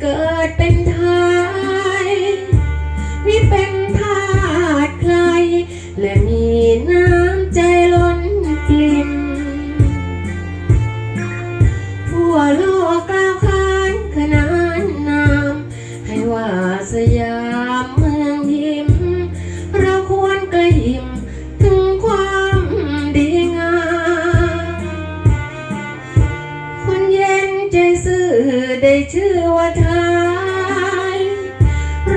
เกิดเป็น ชื่อว่าไทย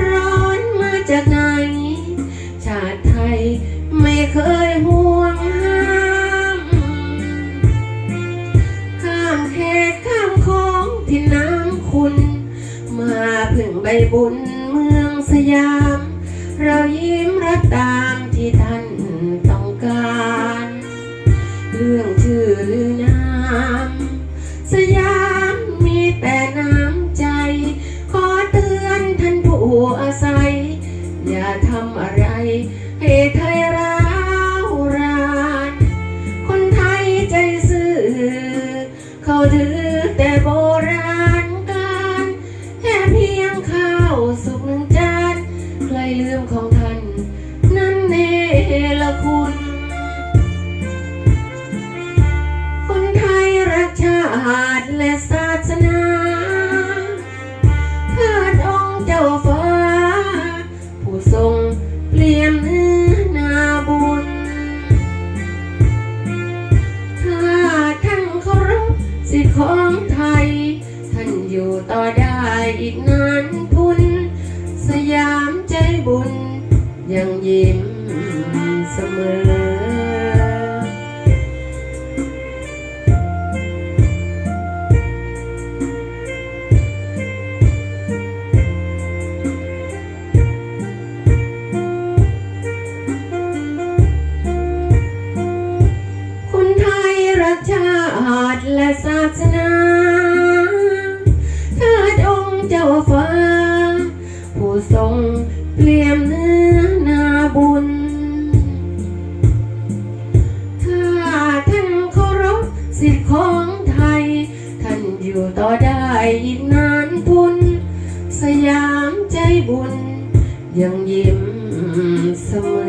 ร้อนมาจากไหน ชาติไทยไม่เคยห่วงห้ามข้ามเขตข้ามคลองที่น้ำคุณ มาพึ่งใบบุญเมืองสยาม เรายิ้มรับตามที่ไท่า อาศัย อย่าทำอะไร ให้ไทยร้าวรานคนไทยใจซื่อ เขาถือแต่โบราณการแค่เพียงข้าวสุกหนึ่งจานใครลืมของท่าน นั้นเนละคุณคนไทยรักชาติและศาสนา กนานทุน สยามใจบุญ ยังยิ้มเสมอคนไทยรักาติและศาสนา เปลี่ยนเนื้อนาบุญ ถ้าท่านเคารพสิทธิของไทย ท่านอยู่ต่อได้อีกนานทุน สยามใจบุญ ยังยิ้มเสมอ